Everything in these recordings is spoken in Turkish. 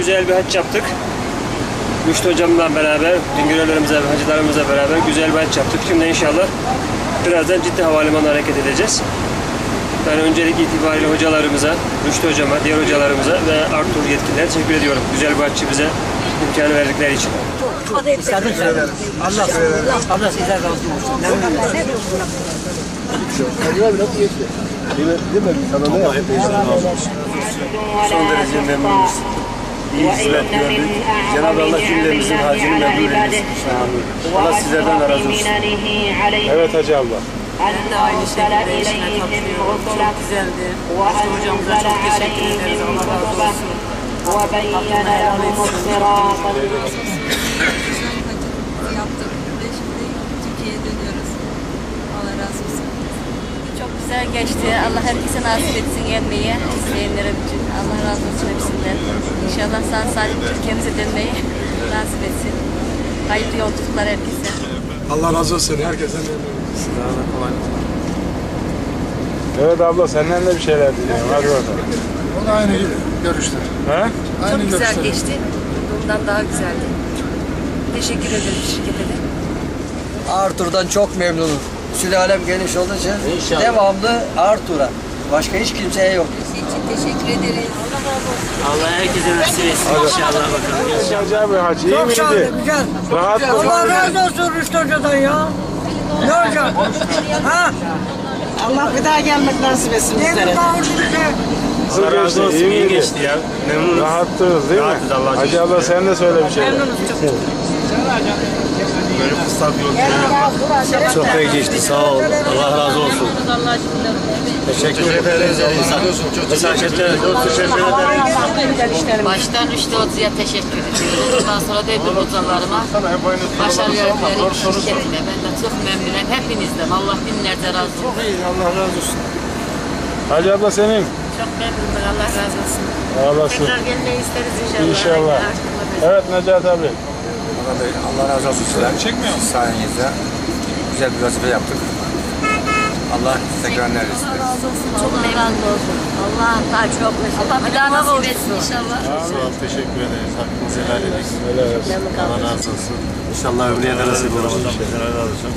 güzel bir haç yaptık. Müştü hocamla beraber, dingörlerimizle, hacılarımızla beraber güzel bir haç yaptık. Şimdi inşallah birazdan ciddi havalimanı hareket edeceğiz. Ben öncelik itibariyle hocalarımıza, Rüştü hocama, diğer hocalarımıza ve Artur yetkililere teşekkür ediyorum. Güzel bir haççı bize imkanı verdikleri için. Sadık. Allah Allah sizden razı olsun. Son derece memnunuz İyi hizmet gördük. Cenab-ı Allah cümlemizin hacını memnun eylesin. Allah sizlerden de razı olsun. Evet Hacı abla. Ben de aynı şekilde işine katılıyorum. Çok güzeldi. Mustafa hocamıza çok teşekkür ederiz. Allah razı olsun. وبين لهم الصراط yaptık güzel geçti. Allah herkese nasip etsin gelmeyi. İsteyenlere bütün. Allah razı olsun hepsinden. İnşallah sağ salim Türkiye'mize dönmeyi nasip etsin. Hayırlı yolculuklar herkese. Allah razı olsun. Herkese memnun Evet abla senden de bir şeyler diyeceğim. Hadi bakalım. O da aynı görüşler. Ha? Aynı Çok güzel görüşler. geçti. Bundan daha güzeldi. Teşekkür ederim şirkete de. Arthur'dan çok memnunum. Sülalem geniş olduğu için devamlı Arthur'a. Başka hiç kimseye yok. Teşekkür ederiz. Allah herkese nasip etsin inşallah bakalım. Hacı abi hacı iyi miydi? güzel. Rahat mı? Allah razı olsun Rüştü Hoca'dan ya. Ne hocam? Ha? Allah bir daha gelmek nasip etsin bizlere. Nasıl Allah razı olsun. İyi İyi miydi? geçti ya. Memnunuz. Rahattınız değil mi? Rahatız Allah'a Hacı şükür. abla sen de söyle bir şeyler. Böyle fırsat yok. Çok iyi geçti. Sağ ol. Allah razı olsun. Teşekkür ederiz. Teşekkür ederim. Teşekkür ederim. Baştan Rüştü Hoca'ya teşekkür ediyorum. Ondan sonra da öbür hocalarıma başarılar dilerim şirketime. Ben de çok memnunum hepinizden. Allah binlerce razı olsun. Allah razı olsun. Hacı abla senin. Çok memnunum. Allah razı olsun. Ağlasın. Tekrar gelmeyi isteriz inşallah. İnşallah. Evet Necat abi. Allah razı olsun sizden. Çekmiyor musun? Sayenizde güzel bir vazife yaptık. Allah tekrar neresi? Çok memnun olsun. Allah daha çok mesut. Allah bir daha nasip etsin inşallah. Sağ ol. Teşekkür ederiz. Hakkınızı helal edin. Allah razı olsun. İnşallah ömrüye de nasip olur. Allah razı olsun.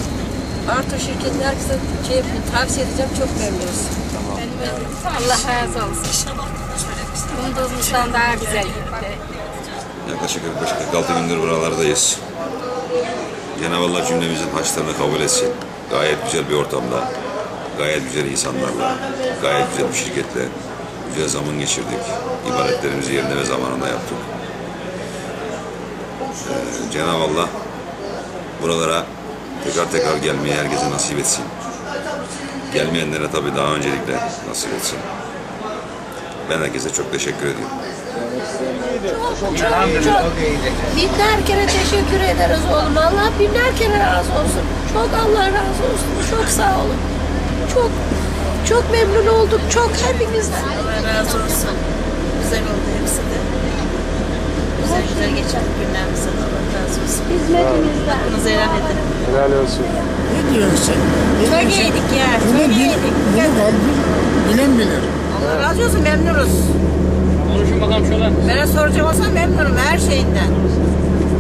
Arto şirketini herkese şey, tavsiye edeceğim. Çok memnunuz. Allah razı olsun. Umduğumuzdan daha güzel gitti. Yaklaşık 45-46 gündür buralardayız. Cenab-ı Allah cümlemizin haçlarını kabul etsin. Gayet güzel bir ortamda, gayet güzel insanlarla, gayet güzel bir şirketle güzel zaman geçirdik. İbadetlerimizi yerine ve zamanında yaptık. Ee, Cenab-ı Allah buralara tekrar tekrar gelmeyi herkese nasip etsin. Gelmeyenlere tabii daha öncelikle nasip etsin. Ben herkese çok teşekkür ediyorum. Binler kere teşekkür ederiz oğlum. Allah binler kere razı olsun. Çok Allah razı olsun. Çok sağ olun. Çok çok memnun olduk. Çok hepinizden. Allah razı olsun. Güzel oldu hepsi de. Güzel güzel geçen günlerimizden Allah razı olsun. Hizmetinizden. Hakkınızı helal edin. Helal olsun. Çok iyiydik ya. Çok iyiydik. Bilen bilir. Allah razı olsun memnunuz. Konuşun bakalım şöyle. Bana soracak olsam memnunum her şeyinden.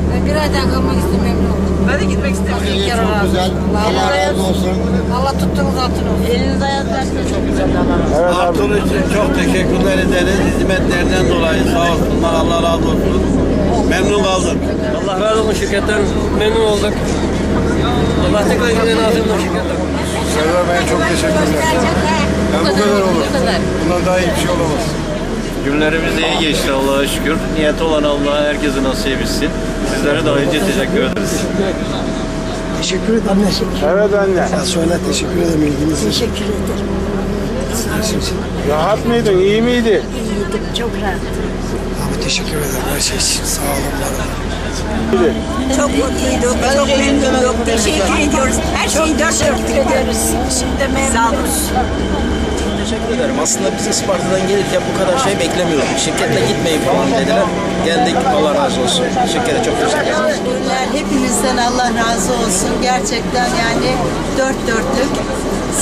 Ben bir aydan kalmak istiyorum memnun oldum. Ben de gitmek istiyorum. İlk kere razı Güzel. Allah razı olsun. Allah tuttuğunuz altın olsun. Eliniz dersine çok güzel. Allah razı olsun. Evet. Artur için çok teşekkürler ederiz. Hizmetlerinden dolayı sağ olsunlar. Allah razı olsun. Memnun kaldım. Allah razı olsun şirketten memnun olduk. Allah tekrar yine nasip olsun şirketten. Serdar Bey'e çok teşekkürler. Yani bu kadar olur. Bundan daha iyi bir şey olamaz. Günlerimiz iyi geçti Allah'a şükür. Niyet olan Allah herkese nasip etsin. Sizlere de ayrıca teşekkür ederiz. Teşekkür ederim. Evet anne. Ya söyle teşekkür ederim ilginiz için. Teşekkür ederim. Rahat mıydın? İyi miydi? İyiydik. Çok rahat. Abi teşekkür ederim her şey için. Sağ olun. olun. Çok mutluyduk, çok memnunum. Teşekkür ediyoruz. Her şeyi dört dörtlük ederiz. Şimdi memnunuz. Teşekkür ederim. Aslında biz Isparta'dan gelirken bu kadar şey beklemiyorduk. Şirketle gitmeyin falan dediler. Geldik. Allah razı olsun. Şirkete çok teşekkür ederim. Teşekkürler. Hepinizden Allah razı olsun. Gerçekten yani dört dörtlük.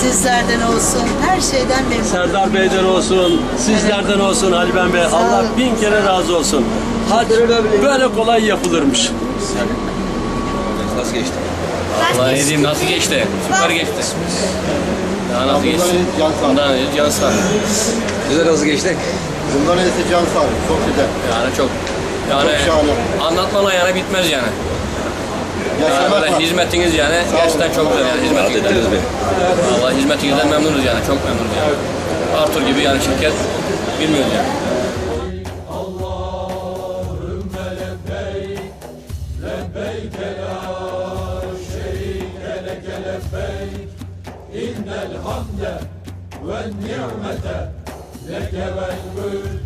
Sizlerden olsun. Her şeyden memnunum. Serdar Bey'den olsun, sizlerden olsun Ali Ben Bey. Allah bin kere razı olsun. hac böyle kolay yapılırmış. Nasıl geçti? Vallahi ne diyeyim nasıl geçti? Süper geçti. Ya nasıl geçti? Bundan iyi can sağlığı. Güzel nasıl geçti? Bundan iyisi can sağlığı. Çok güzel. Yani çok yani Çok şahane. anlatmadan yani bitmez yani. Yani Yaşamak böyle var. hizmetiniz yani gerçekten çok güzel yani hizmetinizden. Vallahi hizmetinizden memnunuz yani çok memnunuz yani. Arthur gibi yani şirket bilmiyoruz yani innel hamde ve ni'mete. Leke vel mülk